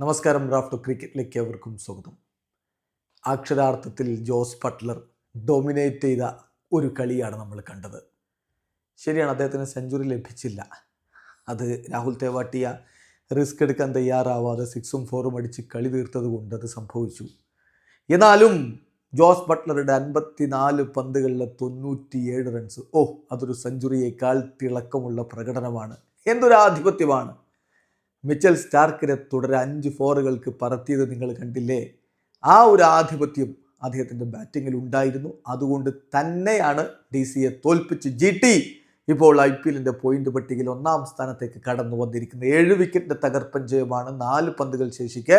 നമസ്കാരം റാഫ്റ്റോ ക്രിക്കറ്റിലേക്ക് അവർക്കും സ്വാഗതം. അക്ഷരാർത്ഥത്തിൽ ജോസ് ബട്ട്ലർ ഡൊമിനേറ്റ് ചെയ്ത ഒരു കളിയാണ് നമ്മൾ കണ്ടത്. ശരിയാണ് അദ്ദേഹത്തിന് സെഞ്ചുറി ലഭിച്ചില്ല. അത് രാഹുൽ തേവാട്ടിയ റിസ്ക് എടുക്കാൻ തയ്യാറാവാതെ സിക്സും ഫോറും അടിച്ച് കളി തീർത്തത് കൊണ്ട് അത് സംഭവിച്ചു. എന്നാലും ജോസ് ബട്ട്ലറുടെ അൻപത്തിനാല് പന്തുകളിലെ തൊണ്ണൂറ്റിയേഴ് റൺസ് ഓ അതൊരു സെഞ്ചുറിയേക്കാൾ തിളക്കമുള്ള പ്രകടനമാണ്. എന്തൊരു ആധിപത്യമാണ്. മിച്ചൽ സ്റ്റാർക്കിനെ തുടരെ അഞ്ച് ഫോറുകൾക്ക് പറത്തിയത് നിങ്ങൾ കണ്ടില്ലേ? ആ ഒരു ആധിപത്യം അദ്ദേഹത്തിന്റെ ബാറ്റിങ്ങിൽ ഉണ്ടായിരുന്നു. അതുകൊണ്ട് തന്നെയാണ് ഡി സിയെ തോൽപ്പിച്ച് ജി ടി ഇപ്പോൾ ഐ പി എല്ലിന്റെ പോയിന്റ് പട്ടികയിൽ ഒന്നാം സ്ഥാനത്തേക്ക് കടന്നു വന്നിരിക്കുന്നത്. ഏഴ് വിക്കറ്റിന്റെ തകർപ്പൻ ജയമാണ്. നാല് പന്തുകൾ ശേഷിക്കെ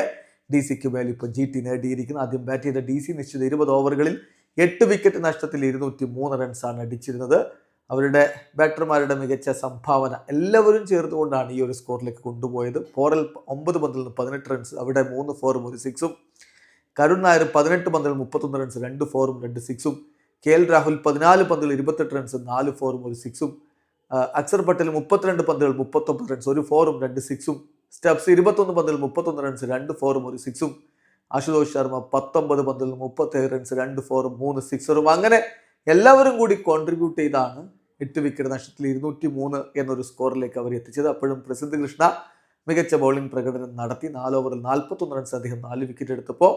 ഡി സിക്ക് മേൽ ഇപ്പോൾ ജി ടി നേടിയിരിക്കുന്നത്. ആദ്യം ബാറ്റ് ചെയ്ത ഡി സി നിശ്ചിത ഇരുപത് ഓവറുകളിൽ എട്ട് വിക്കറ്റ് നഷ്ടത്തിൽ ഇരുന്നൂറ്റി മൂന്ന് റൺസാണ് അടിച്ചിരുന്നത്. അവരുടെ ബാറ്റർമാരുടെ മികച്ച സംഭാവന എല്ലാവരും ചേർന്നുകൊണ്ടാണ് ഈ ഒരു സ്കോറിലേക്ക് കൊണ്ടുപോയത്. ഫോറിൽ ഒമ്പത് പന്തിൽ നിന്ന് പതിനെട്ട് റൺസ് അവിടെ മൂന്ന് ഫോറും ഒരു സിക്സും കരുൺ നായർ പതിനെട്ട് പന്തിൽ മുപ്പത്തൊന്ന് റൺസ് രണ്ട് ഫോറും രണ്ട് സിക്സും കെ എൽ രാഹുൽ പതിനാല് പന്തിൽ ഇരുപത്തെട്ട് റൺസ് നാല് ഫോറും ഒരു സിക്സും അക്സർ പട്ടേൽ മുപ്പത്തിരണ്ട് പന്തുകൾ മുപ്പത്തൊമ്പത് റൺസ് ഒരു ഫോറും രണ്ട് സിക്സും സ്റ്റെപ്സ് ഇരുപത്തൊന്ന് പന്തിൽ മുപ്പത്തൊന്ന് റൺസ് രണ്ട് ഫോറും ഒരു സിക്സും അശുതോഷ് ശർമ്മ പത്തൊമ്പത് പന്തിൽ മുപ്പത്തേഴ് റൺസ് രണ്ട് ഫോറും മൂന്ന് സിക്സറും അങ്ങനെ എല്ലാവരും കൂടി കോൺട്രിബ്യൂട്ട് ചെയ്താണ് എട്ട് വിക്കറ്റ് നഷ്ടത്തിൽ ഇരുന്നൂറ്റി മൂന്ന് എന്നൊരു സ്കോറിലേക്ക് അവർ എത്തിച്ചത്. അപ്പോഴും പ്രസിദ്ധ കൃഷ്ണ മികച്ച ബൗളിംഗ് പ്രകടനം നടത്തി. നാല് ഓവറിൽ നാൽപ്പത്തൊന്ന് റൺസ് അദ്ദേഹം നാല് വിക്കറ്റ് എടുത്തപ്പോൾ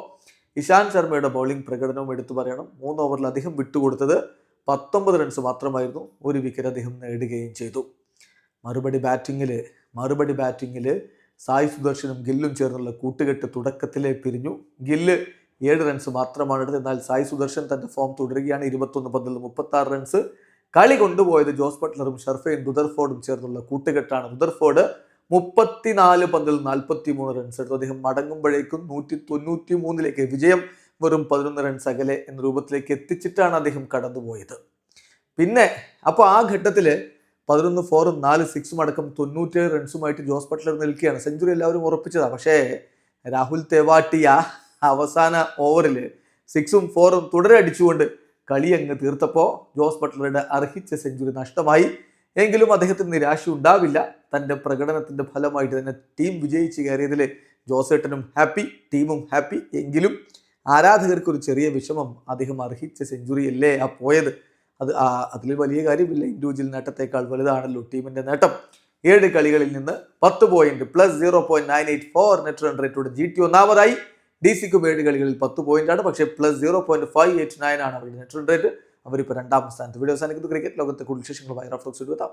ഇഷാൻ ശർമ്മയുടെ ബൗളിംഗ് പ്രകടനവും എടുത്തു പറയണം. മൂന്ന് ഓവറിൽ അദ്ദേഹം വിട്ടുകൊടുത്തത് പത്തൊമ്പത് റൺസ് മാത്രമായിരുന്നു. ഒരു വിക്കറ്റ് അദ്ദേഹം നേടുകയും ചെയ്തു. മറുപടി ബാറ്റിങ്ങിൽ മറുപടി ബാറ്റിങ്ങിൽ സായി സുദർശനും ഗില്ലും ചേർന്നുള്ള കൂട്ടുകെട്ട് തുടക്കത്തിലേ പിരിഞ്ഞു. ഗില്ല് ഏഴ് റൺസ് മാത്രമാണ് എടുത്തത്. എന്നാൽ സായി സുദർശൻ തന്റെ ഫോം തുടരുകയാണ്. ഇരുപത്തൊന്ന് പന്തിൽ മുപ്പത്താറ് റൺസ് കളി കൊണ്ടുപോയത് ജോസ് ബട്ട്ലറും ഷർഫയും റുദർഫോർഡും ചേർന്നുള്ള കൂട്ടുകെട്ടാണ്. റുദർഫോർഡ് മുപ്പത്തിനാല് പന്തിൽ നാൽപ്പത്തി മൂന്ന് റൺസ് എടുത്തു. അദ്ദേഹം മടങ്ങുമ്പോഴേക്കും നൂറ്റി തൊണ്ണൂറ്റി മൂന്നിലേക്ക് വിജയം വെറും പതിനൊന്ന് റൺസ് അകലെ എന്ന രൂപത്തിലേക്ക് എത്തിച്ചിട്ടാണ് അദ്ദേഹം കടന്നുപോയത്. പിന്നെ അപ്പോൾ ആ ഘട്ടത്തിൽ പതിനൊന്ന് ഫോറും നാല് സിക്സും അടക്കം തൊണ്ണൂറ്റേഴ് റൺസുമായിട്ട് ജോസ് ബട്ട്ലർ നിൽക്കുകയാണ്. സെഞ്ചുറി എല്ലാവരും ഉറപ്പിച്ചതാണ് പക്ഷേ രാഹുൽ തെവാട്ടിയ അവസാന ഓവറിൽ സിക്സും ഫോറും തുടരെ അടിച്ചുകൊണ്ട് കളി അങ്ങ് തീർത്തപ്പോൾ ജോസ് ബട്ട്ലറുടെ അർഹിച്ച സെഞ്ചുറി നഷ്ടമായി. എങ്കിലും അദ്ദേഹത്തിന് നിരാശ ഉണ്ടാവില്ല. തന്റെ പ്രകടനത്തിന്റെ ഫലമായിട്ട് തന്നെ ടീം വിജയിച്ച് കയറിയതിൽ ജോസേട്ടനും ഹാപ്പി ടീമും ഹാപ്പി. എങ്കിലും ആരാധകർക്ക് ഒരു ചെറിയ വിഷമം അദ്ദേഹം അർഹിച്ച സെഞ്ചുറി അല്ലേ ആ പോയത്? അത് അതിൽ വലിയ കാര്യമില്ല. ഇൻഡിവിജ്വൽ നേട്ടത്തേക്കാൾ വലുതാണല്ലോ ടീമിന്റെ നേട്ടം. ഏഴ് കളികളിൽ നിന്ന് പത്ത് point plus zero point nine eight four net run റേറ്റോട് G T ഒന്നാമതായി ഡി സിക്ക് വേണ്ടി കളികളിൽ പത്ത് പോയിന്റ് ആണ് പക്ഷേ plus zero point five eight nine ആണ് അവരുടെ നെറ്റ് റൺ റേറ്റ് അവരിപ്പോൾ രണ്ടാം സ്ഥാനത്ത്. വീഡിയോ സാധിക്കുന്നത് ക്രിക്കറ്റ് ലോകത്തെ കൂടുതൽ വിശേഷങ്ങളുമായി റഫ്ലോക്സ് എടുത്താം